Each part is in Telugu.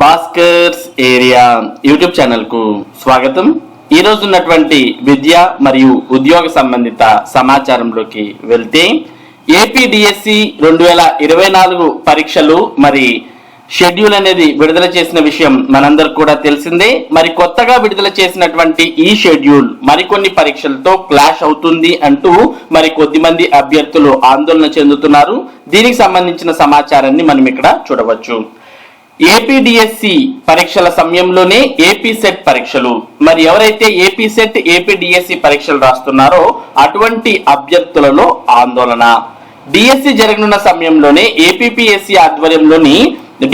భాస్కర్స్ ఏరియా యూట్యూబ్ ఛానల్కు స్వాగతం. ఈ ఉన్నటువంటి విద్య మరియు ఉద్యోగ సంబంధిత సమాచారంలోకి వెళ్తే ఏపీడిఎస్సి రెండు వేల ఇరవై నాలుగు పరీక్షలు మరి షెడ్యూల్ అనేది విడుదల చేసిన విషయం మనందరికి కూడా తెలిసిందే. మరి కొత్తగా విడుదల చేసినటువంటి ఈ షెడ్యూల్ మరికొన్ని పరీక్షలతో క్లాష్ అవుతుంది అంటూ మరి కొద్దిమంది అభ్యర్థులు ఆందోళన చెందుతున్నారు. దీనికి సంబంధించిన సమాచారాన్ని మనం ఇక్కడ చూడవచ్చు. ఏపీడిఎస్సి పరీక్షల సమయంలోనే ఏపీ సెట్ పరీక్షలు. మరి ఎవరైతే ఏపీ సెట్ ఏపీడిఎస్సి పరీక్షలు రాస్తున్నారో అటువంటి అభ్యర్థులలో ఆందోళన. డిఎస్సి జరగనున్న సమయంలోనే ఏపీపీఎస్సి ఆధ్వర్యంలోని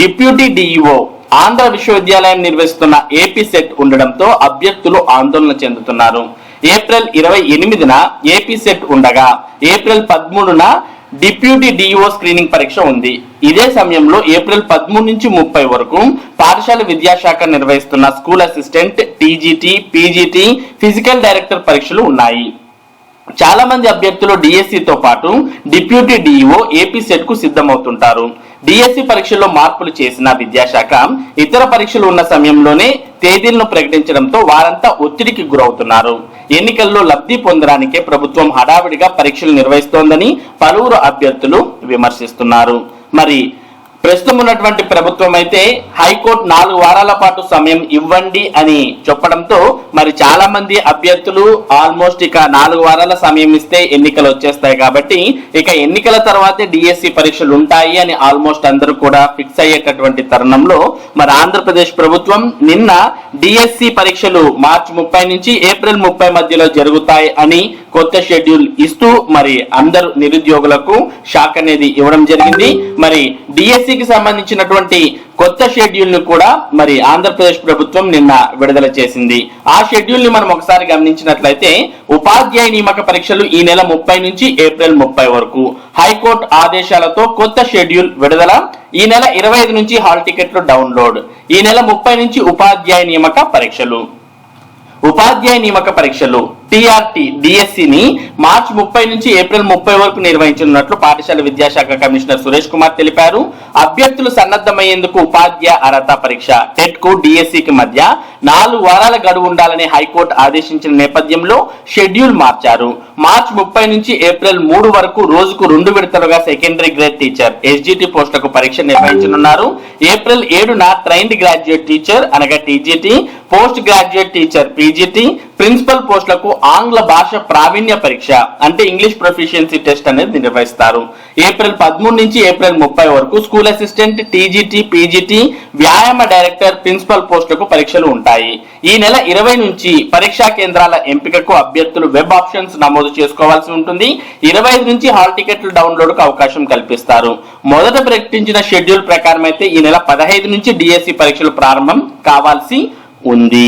డిప్యూటీ డిఈఓ ఆంధ్ర విశ్వవిద్యాలయం నిర్వహిస్తున్న ఏపీ సెట్ ఉండడంతో అభ్యర్థులు ఆందోళన చెందుతున్నారు. ఏప్రిల్ ఇరవై ఎనిమిదిన ఏపీ సెట్ ఉండగా ఏప్రిల్ పదమూడున డిప్యూటీ డిఈఓ స్క్రీనింగ్ పరీక్ష ఉంది. ఇదే సమయంలో ఏప్రిల్ పదమూడు నుంచి ముప్పై వరకు పాఠశాల విద్యాశాఖ నిర్వహిస్తున్న school assistant TGT PGT physical director పరీక్షలు ఉన్నాయి. చాలా మంది అభ్యర్థులు డిఎస్సితో పాటు డిప్యూటీ డిఈఓ ఏపీ సెట్కు సిద్ధమవుతుంటారు. డిఎస్సి పరీక్షల్లో మార్పులు చేసిన విద్యాశాఖ ఇతర పరీక్షలు ఉన్న సమయంలోనే తేదీలను ప్రకటించడంతో వారంతా ఒత్తిడికి గురవుతున్నారు. ఎన్నికల్లో లబ్ధి పొందడానికే ప్రభుత్వం హడావిడిగా పరీక్షలు నిర్వహిస్తోందని పలువురు అభ్యర్థులు విమర్శిస్తున్నారు. మరి ప్రస్తుతం ఉన్నటువంటి ప్రభుత్వం అయితే హైకోర్టు నాలుగు వారాల పాటు సమయం ఇవ్వండి అని చెప్పడంతో మరి చాలా మంది అభ్యర్థులు ఆల్మోస్ట్ ఇక నాలుగు వారాల సమయం ఇస్తే ఎన్నికలు వచ్చేస్తాయి కాబట్టి ఇక ఎన్నికల తర్వాతే డిఎస్సి పరీక్షలు ఉంటాయి అని ఆల్మోస్ట్ అందరూ కూడా ఫిక్స్ అయ్యేటటువంటి తరుణంలో మరి ఆంధ్రప్రదేశ్ ప్రభుత్వం నిన్న డిఎస్సి పరీక్షలు మార్చి ముప్పై నుంచి ఏప్రిల్ ముప్పై మధ్యలో జరుగుతాయి అని కొత్త షెడ్యూల్ ఇస్తూ మరి అందరు నిరుద్యోగులకు షాక్ అనేది ఇవ్వడం జరిగింది. మరి డిఎస్సికి సంబంధించినటువంటి కొత్త షెడ్యూల్ను కూడా మరి ఆంధ్రప్రదేశ్ ప్రభుత్వం నిన్న విడుదల చేసింది. ఆ షెడ్యూల్ని మనం ఒకసారి గమనించినట్లయితే ఉపాధ్యాయ నియామక పరీక్షలు ఈ నెల ముప్పై నుంచి ఏప్రిల్ ముప్పై వరకు. హైకోర్టు ఆదేశాలతో కొత్త షెడ్యూల్ విడుదల. ఈ నెల ఇరవై ఐదు నుంచి హాల్ టికెట్లు డౌన్లోడ్. ఈ నెల ముప్పై నుంచి ఉపాధ్యాయ నియామక పరీక్షలు. ఉపాధ్యాయ నియామక పరీక్షలు. టీఆర్టీ డిఎస్సిని మార్చి ముప్పై నుంచి ఏప్రిల్ ముప్పై వరకు నిర్వహించనున్నట్లు పాఠశాల విద్యాశాఖ కమిషనర్ సురేష్ కుమార్ తెలిపారు. అభ్యర్థులు సన్నద్ధమయ్యేందుకు ఉపాధ్యాయ అర్హత పరీక్ష టెట్కు డిఎస్సికి మధ్య నాలుగు వారాల గడువు ఉండాలని హైకోర్టు ఆదేశించిన నేపథ్యంలో షెడ్యూల్ మార్చారు. మార్చి ముప్పై నుంచి ఏప్రిల్ మూడు వరకు రోజుకు రెండు విడతలుగా సెకండరీ గ్రేడ్ టీచర్ ఎస్జిటి పోస్టులకు పరీక్ష నిర్వహించనున్నారు. ఏప్రిల్ ఏడున ట్రైన్డ్ గ్రాడ్యుయేట్ టీచర్ అనగా TGT post graduate teacher PGT principal పోస్టులకు ఆంగ్ల భాష ప్రావీణ్య పరీక్ష అంటే ఇంగ్లీష్ ప్రొఫిషియన్సీ టెస్ట్ అనేది నిర్వహిస్తారు. ఏప్రిల్ పదమూడు నుంచి ఏప్రిల్ ముప్పై వరకు స్కూల్ అసిస్టెంట్ టీజీటీ పీజీటీ వ్యాయామ డైరెక్టర్ ప్రిన్సిపల్ పోస్టులకు పరీక్షలు ఉంటాయి. ఈ నెల ఇరవై నుంచి పరీక్షా కేంద్రాల ఎంపికకు అభ్యర్థులు వెబ్ ఆప్షన్స్ నమోదు చేసుకోవాల్సి ఉంటుంది. ఇరవై ఐదు నుంచి హాల్ టికెట్లు డౌన్లోడ్కు అవకాశం కల్పిస్తారు. మొదట ప్రకటించిన షెడ్యూల్ ప్రకారం అయితే ఈ నెల పదహైదు నుంచి డిఎస్సి పరీక్షలు ప్రారంభం కావాల్సి ఉంది.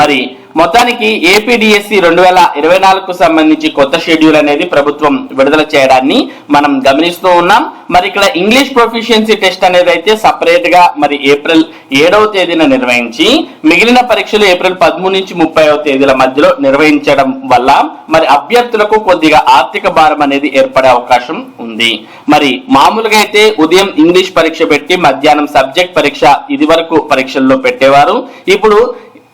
మరి మొత్తానికి ఏపీడిఎస్సి రెండు వేల ఇరవై నాలుగుకు సంబంధించి కొత్త షెడ్యూల్ అనేది ప్రభుత్వం విడుదల చేయడాన్ని మనం గమనిస్తూ ఉన్నాం. మరి ఇక్కడ ఇంగ్లీష్ ప్రొఫిషియన్సీ టెస్ట్ అనేది అయితే సపరేట్గా మరి ఏప్రిల్ ఏడవ తేదీన నిర్వహించి మిగిలిన పరీక్షలు ఏప్రిల్ పదమూడు నుంచి ముప్పైవ తేదీల మధ్యలో నిర్వహించడం వల్ల మరి అభ్యర్థులకు కొద్దిగా ఆర్థిక భారం అనేది ఏర్పడే అవకాశం ఉంది. మరి మామూలుగా అయితే ఉదయం ఇంగ్లీష్ పరీక్ష పెట్టి మధ్యాహ్నం సబ్జెక్ట్ పరీక్ష ఇది వరకు పరీక్షల్లో పెట్టేవారు. ఇప్పుడు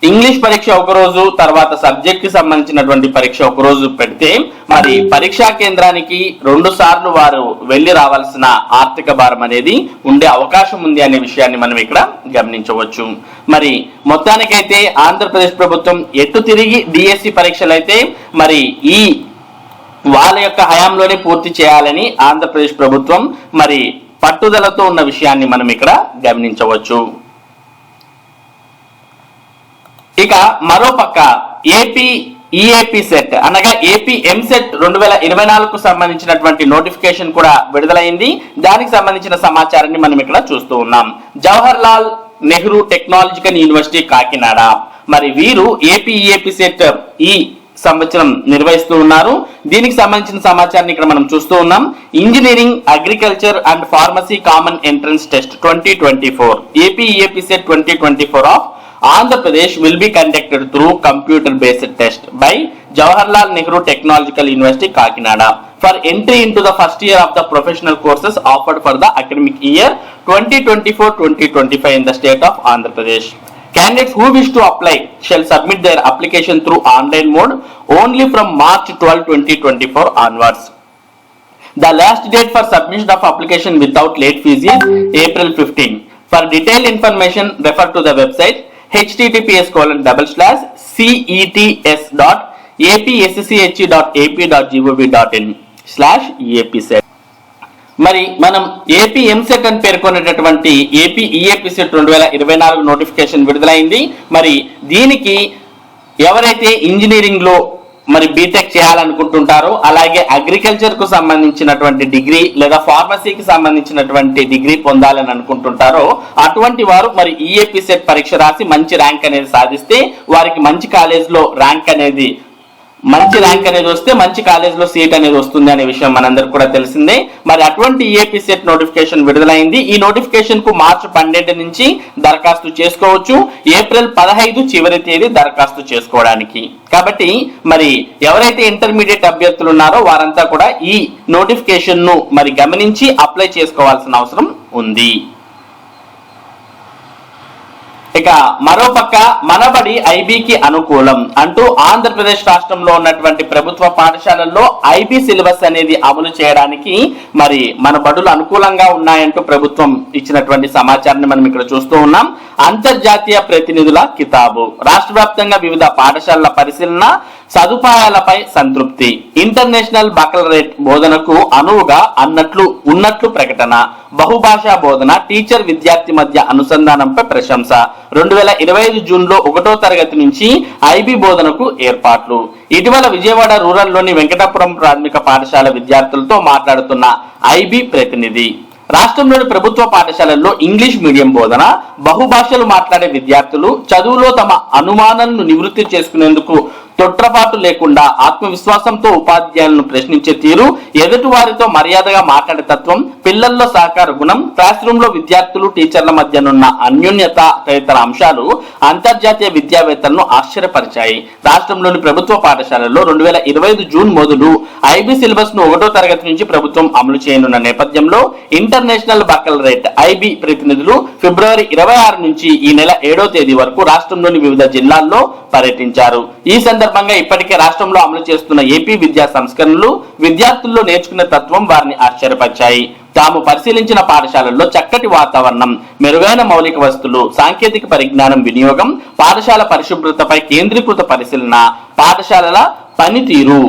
ఇంగ్లీష్ పరీక్ష ఒక రోజు తర్వాత సబ్జెక్ట్కి సంబంధించినటువంటి పరీక్ష ఒక రోజు పెడితే మరి పరీక్షా కేంద్రానికి రెండు సార్లు వారు వెళ్ళి రావాల్సిన ఆర్థిక భారం అనేది ఉండే అవకాశం ఉంది అనే విషయాన్ని మనం ఇక్కడ గమనించవచ్చు. మరి మొత్తానికైతే ఆంధ్రప్రదేశ్ ప్రభుత్వం ఎటు తిరిగి డిఎస్సి పరీక్షలు అయితే మరి ఈ వాళ్ళ యొక్క హయాంలోనే పూర్తి చేయాలని ఆంధ్రప్రదేశ్ ప్రభుత్వం మరి పట్టుదలతో ఉన్న విషయాన్ని మనం ఇక్కడ గమనించవచ్చు. ఇక మరోపక్క ఏపీ ఈఏపీ సెట్ అనగా ఏపీ ఎంసెట్ రెండు వేల ఇరవై నాలుగుకు సంబంధించినటువంటి నోటిఫికేషన్ కూడా విడుదలైంది. దానికి సంబంధించిన సమాచారాన్ని మనం ఇక్కడ చూస్తూ ఉన్నాం. Jawahar Lal Nehru technological university Kakinada. మరి వీరు ఏపీ ఈఏపీ సెట్ ఈ సంవత్సరం నిర్వహిస్తూ ఉన్నారు. దీనికి సంబంధించిన సమాచారాన్ని ఇక్కడ మనం చూస్తూ ఉన్నాం. Engineering agriculture and pharmacy common entrance test twenty twenty four AP EAP SET twenty twenty four of Andhra Pradesh will be conducted through computer-based test by Jawaharlal Nehru Technological University, Kakinada for entry into the first year of the professional courses offered for the academic year 2024-2025 in the state of Andhra Pradesh. Candidates who wish to apply shall submit their application through online mode only from March 12, 2024 onwards. The last date for submission of application without late fees is April 15. For detailed information, refer to the website HTTPS colon double slash CETS dot APSCHE dot AP dot GOV dot in slash EAPCET మరి మనం ఏపీ ఎంసెట్ అని పేర్కొనేటటువంటి ఏపీ ఈఏపీసెట్ రెండు వేల ఇరవై నాలుగు నోటిఫికేషన్ విడుదలైంది. మరి దీనికి ఎవరైతే ఇంజనీరింగ్లో మరి బీటెక్ చేయాలనుకుంటుంటారో. అలాగే అగ్రికల్చర్కు సంబంధించినటువంటి డిగ్రీ లేదా ఫార్మసీకి సంబంధించినటువంటి డిగ్రీ పొందాలని అనుకుంటుంటారో. అటువంటి వారు మరి ఈఏపీ సెట్ పరీక్ష రాసి మంచి ర్యాంక్ అనేది సాధిస్తే వారికి మంచి కాలేజ్లో ర్యాంక్ అనేది మంచి ర్యాంక్ అనేది వస్తే మంచి కాలేజ్లో సీట్ అనేది వస్తుంది అనే విషయం మనందరికి కూడా తెలిసిందే. మరి అటువంటి ఏపీ సెట్ నోటిఫికేషన్ విడుదలైంది. ఈ నోటిఫికేషన్కు మార్చి పన్నెండు నుంచి దరఖాస్తు చేసుకోవచ్చు. ఏప్రిల్ పదహైదు చివరి తేదీ దరఖాస్తు చేసుకోవడానికి. కాబట్టి మరి ఎవరైతే ఇంటర్మీడియట్ అభ్యర్థులు ఉన్నారో వారంతా కూడా ఈ నోటిఫికేషన్ను మరి గమనించి అప్లై చేసుకోవాల్సిన అవసరం ఉంది. ఇక మరోపక్క మనబడి ఐబీకి అనుకూలం అంటూ ఆంధ్రప్రదేశ్ రాష్ట్రంలో ఉన్నటువంటి ప్రభుత్వ పాఠశాలల్లో ఐబీ సిలబస్ అనేది అమలు చేయడానికి మరి మన బడులు అనుకూలంగా ఉన్నాయంటూ ప్రభుత్వం ఇచ్చినటువంటి సమాచారాన్ని మనం ఇక్కడ చూస్తూ ఉన్నాం. అంతర్జాతీయ ప్రతినిధుల కితాబు. రాష్ట్ర వ్యాప్తంగా వివిధ పాఠశాలల పరిశీలన సదుపాయాలపై సంతృప్తి. ఇంటర్నేషనల్ బకలరేట్ బోధనకు అనువుగా అన్నట్లు ఉన్నట్లు ప్రకటన. బహుభాషా బోధన టీచర్ విద్యార్థి మధ్య అనుసంధానంపై ప్రశంస. రెండు వేల ఇరవై ఐదు జూన్లో ఒకటో తరగతి నుంచి ఐబీ బోధనకు ఏర్పాట్లు. ఇటీవల విజయవాడ రూరల్లోని వెంకటాపురం ప్రాథమిక పాఠశాల విద్యార్థులతో మాట్లాడుతున్న ఐబీ ప్రతినిధి. రాష్ట్రంలోని ప్రభుత్వ పాఠశాలల్లో ఇంగ్లీష్ మీడియం బోధన బహుభాషలు మాట్లాడే విద్యార్థులు చదువులో తమ అనుమానాలను నివృత్తి చేసుకునేందుకు తొట్రపాటు లేకుండా ఆత్మవిశ్వాసంతో ఉపాధ్యాయులను ప్రశ్నించే తీరు ఎదుటి వారితో మర్యాదగా మాట్లాడే తత్వం పిల్లల్లో సహకార గుణం క్లాస్ రూమ్లో విద్యార్థులు టీచర్ల మధ్యనున్న అన్యోన్యత తదితర అంశాలు అంతర్జాతీయ విద్యావేత్తలను ఆశ్చర్యపరిచాయి. రాష్ట్రంలోని ప్రభుత్వ పాఠశాలల్లో రెండు వేల ఇరవై ఐదు జూన్ మొదలు ఐబీ సిలబస్ను ఒకటో తరగతి నుంచి ప్రభుత్వం అమలు చేయనున్న నేపథ్యంలో ఇంటర్నేషనల్ బకలరేట్ ఐబీ ప్రతినిధులు ఫిబ్రవరి ఇరవై ఆరు నుంచి ఈ నెల ఏడో తేదీ వరకు రాష్ట్రంలోని వివిధ జిల్లాల్లో పర్యటించారు. ఈ సందర్భంగా ఇప్పటికే రాష్ట్రంలో అమలు చేస్తున్న ఏపీ విద్యా సంస్కరణలు విద్యార్థుల్లో నేర్చుకునే తత్వం వారిని ఆశ్చర్యపరిచాయి. తాము పరిశీలించిన పాఠశాలల్లో చక్కటి వాతావరణం మెరుగైన మౌలిక వస్తువులు సాంకేతిక పరిజ్ఞానం వినియోగం పాఠశాల పరిశుభ్రతపై కేంద్రీకృత పరిశీలన పాఠశాలల పనితీరు.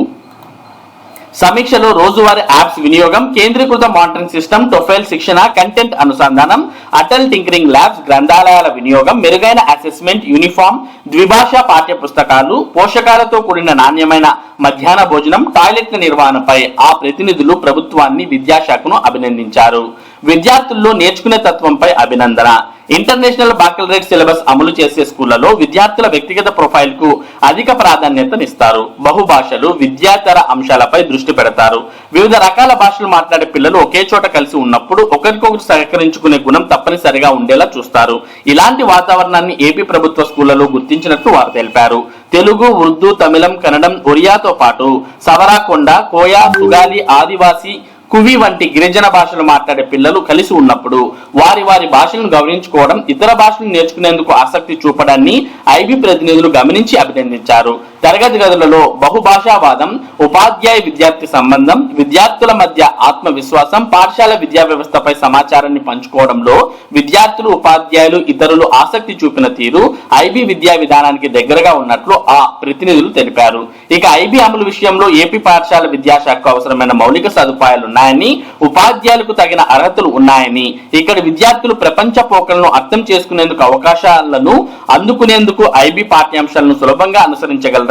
సమీక్షలో రోజువారీ యాప్స్ వినియోగం కేంద్రీకృత మానిటరింగ్ సిస్టమ్ టొఫైల్ శిక్షణ కంటెంట్ అనుసంధానం అటల్ టింకరింగ్ ల్యాబ్స్ గ్రంథాలయాల వినియోగం మెరుగైన అసెస్మెంట్ యూనిఫామ్ ద్విభాషా పాఠ్య పుస్తకాలు పోషకాలతో కూడిన నాణ్యమైన మధ్యాహ్న భోజనం టాయిలెట్ల నిర్వహణపై ఆ ప్రతినిధులు ప్రభుత్వాన్ని విద్యాశాఖను అభినందించారు. విద్యార్థుల్లో నేర్చుకునే తత్వంపై అభినందన. ఇంటర్నేషనల్ బాకలరేట్ సిలబస్ అమలు చేసే స్కూళ్ళలో విద్యార్థుల వ్యక్తిగత ప్రొఫైల్కు అధిక ప్రాధాన్యతనిస్తారు. బహుభాషలు విద్యాతర అంశాలపై దృష్టి పెడతారు. వివిధ రకాల భాషలు మాట్లాడే పిల్లలు ఒకే చోట కలిసి ఉన్నప్పుడు ఒకరికొకరు సహకరించుకునే గుణం తప్పనిసరిగా ఉండేలా చూస్తారు. ఇలాంటి వాతావరణాన్ని ఏపీ ప్రభుత్వ స్కూళ్ళలో గుర్తించినట్లు వారు తెలిపారు. తెలుగు ఉర్దూ తమిళం కన్నడం ఒరియాతో పాటు సవరాకొండ కోయా సుగాలి ఆదివాసి కువి వంటి గిరిజన భాషలు మాట్లాడే పిల్లలు కలిసి ఉన్నప్పుడు వారి వారి భాషలను గౌరవించుకోవడం ఇతర భాషలు నేర్చుకునేందుకు ఆసక్తి చూపడాన్ని ఐబీ ప్రతినిధులు గమనించి అభినందించారు. తరగతి గదులలో బహుభాషావాదం ఉపాధ్యాయ విద్యార్థి సంబంధం విద్యార్థుల మధ్య ఆత్మవిశ్వాసం పాఠశాల విద్యా వ్యవస్థపై సమాచారాన్ని పంచుకోవడంలో విద్యార్థులు ఉపాధ్యాయులు ఇతరులు ఆసక్తి చూపిన తీరు ఐబీ విద్యా విధానానికి దగ్గరగా ఉన్నట్లు ఆ ప్రతినిధులు తెలిపారు. ఇక ఐబీ అమలు విషయంలో ఏపీ పాఠశాల విద్యాశాఖకు అవసరమైన మౌలిక సదుపాయాలు ఉన్నాయని ఉపాధ్యాయులకు తగిన అర్హతలు ఉన్నాయని ఇక్కడ విద్యార్థులు ప్రపంచ పోకలను అర్థం చేసుకునేందుకు అవకాశాలను అందుకునేందుకు ఐబీ పాఠ్యాంశాలను సులభంగా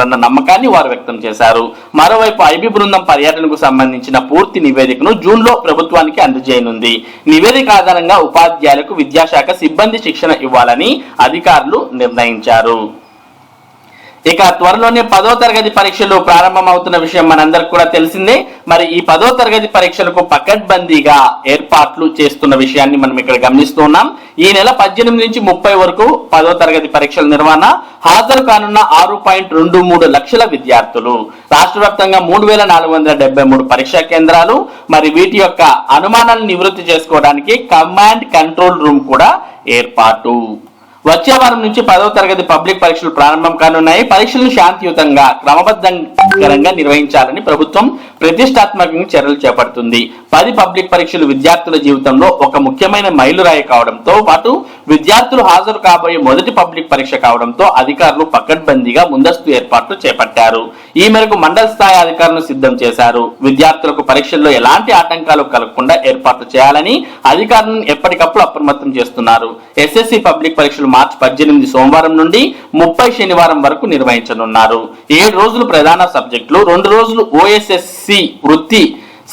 అనుసరించగలరన్న నమ్మకాన్ని వారు వ్యక్తం చేశారు. మరోవైపు ఐబీ బృందం పర్యటనకు సంబంధించిన పూర్తి నివేదికను జూన్లో ప్రభుత్వానికి అందజేయనుంది. నివేదిక ఆధారంగా ఉపాధ్యాయులకు విద్యాశాఖ సిబ్బంది శిక్షణ ఇవ్వాలని అధికారులు నిర్ణయించారు. ఇక త్వరలోనే పదో తరగతి పరీక్షలు ప్రారంభమవుతున్న విషయం మనందరికి కూడా తెలిసిందే. మరి ఈ పదో తరగతి పరీక్షలకు పకడ్బందీగా ఏర్పాట్లు చేస్తున్న విషయాన్ని మనం ఇక్కడ గమనిస్తూ ఉన్నాం. ఈ నెల పద్దెనిమిది నుంచి ముప్పై వరకు పదో తరగతి పరీక్షల నిర్వహణ హాజరు కానున్న ఆరు పాయింట్ రెండు మూడు లక్షల విద్యార్థులు. రాష్ట్ర వ్యాప్తంగా మూడు వేల నాలుగు వందల డెబ్బై మూడు పరీక్షా కేంద్రాలు మరి వీటి యొక్క అనుమానాలను నివృత్తి చేసుకోవడానికి కమాండ్ కంట్రోల్ రూమ్ కూడా ఏర్పాటు. వచ్చే వారం నుంచి పదవ తరగతి పబ్లిక్ పరీక్షలు ప్రారంభం కానున్నాయి. పరీక్షలను శాంతియుతంగా క్రమబద్ధంగా నిర్వహించాలని ప్రభుత్వం ప్రతిష్టాత్మకంగా చర్యలు చేపడుతుంది. పది పబ్లిక్ పరీక్షలు విద్యార్థుల జీవితంలో ఒక ముఖ్యమైన మైలురాయి కావడంతో పాటు విద్యార్థులు హాజరు కాబోయే మొదటి పబ్లిక్ పరీక్ష కావడంతో అధికారులు పకడ్బందీగా ముందస్తు ఏర్పాట్లు చేపట్టారు. ఈ మేరకు మండల స్థాయి అధికారులను సిద్ధం చేశారు. విద్యార్థులకు పరీక్షల్లో ఎలాంటి ఆటంకాలు కలగకుండా ఏర్పాట్లు చేయాలని అధికారులను ఎప్పటికప్పుడు అప్రమత్తం చేస్తున్నారు. ఎస్ఎస్సి పబ్లిక్ పరీక్షలు మార్చి పద్దెనిమిది సోమవారం నుండి ముప్పై శనివారం వరకు నిర్వహించనున్నారు. ఏడు రోజులు ప్రధాన సబ్జెక్టులు రెండు రోజులు ఓఎస్ఎస్సి వృత్తి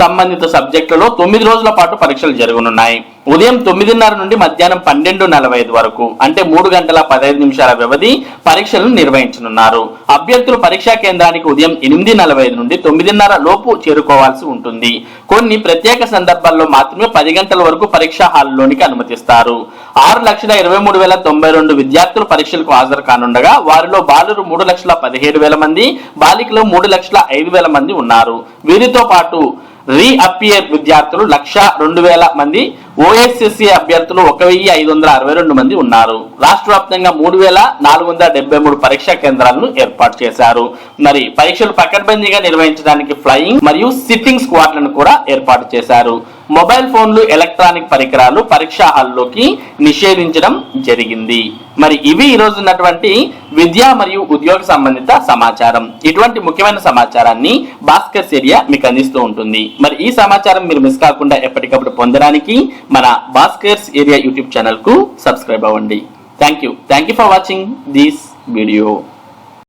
సంబంధిత సబ్జెక్టులలో తొమ్మిది రోజుల పాటు పరీక్షలు జరగనున్నాయి. ఉదయం తొమ్మిదిన్నర నుండి మధ్యాహ్నం పన్నెండు నలభై ఐదు వరకు అంటే మూడు గంటల పదహైదు నిమిషాల వ్యవధి పరీక్షలను నిర్వహించనున్నారు. అభ్యర్థులు పరీక్షా కేంద్రానికి ఉదయం ఎనిమిది నలభై ఐదు నుండి తొమ్మిదిన్నర లోపు చేరుకోవాల్సి ఉంటుంది. కొన్ని ప్రత్యేక సందర్భాల్లో మాత్రమే పది గంటల వరకు పరీక్షా హాల్లోనికి అనుమతిస్తారు. ఆరు లక్షల ఇరవై మూడు వేల తొంభై రెండు విద్యార్థులు పరీక్షలకు హాజరు కానుండగా వారిలో బాలురు మూడు లక్షల పదిహేడు వేల మంది బాలికలు మూడు లక్షల ఐదు వేల మంది ఉన్నారు. వీరితో పాటు రీఅపియర్ విద్యార్థులు లక్ష రెండు వేల మంది ఓఎస్ఎస్సి అభ్యర్థులు ఒక వెయ్యి ఐదు వందల అరవై రెండు మంది ఉన్నారు. రాష్ట్ర వ్యాప్తంగా మూడు వేల నాలుగు వందల డెబ్బై మూడు పరీక్షా కేంద్రాలను ఏర్పాటు చేశారు. మరి పరీక్షలు పకడ్బందీగా నిర్వహించడానికి ఫ్లయింగ్ మరియు సిట్టింగ్ స్క్వాడ్లను కూడా ఏర్పాటు చేశారు. మొబైల్ ఫోన్లు ఎలక్ట్రానిక్ పరికరాలు పరీక్షా హాల్లోకి నిషేధించడం జరిగింది. మరి ఇవి ఈ ఉన్నటువంటి విద్య మరియు ఉద్యోగ సంబంధిత సమాచారం. ఇటువంటి ముఖ్యమైన సమాచారాన్ని భాస్కర్ ఏరియా మీకు అందిస్తూ ఉంటుంది. మరి ఈ సమాచారం మీరు మిస్ కాకుండా ఎప్పటికప్పుడు పొందడానికి మన భాస్కర్స్ ఏరియా యూట్యూబ్ ఛానల్కు సబ్స్క్రైబ్ అవ్వండి. Thank you thank you for watching this video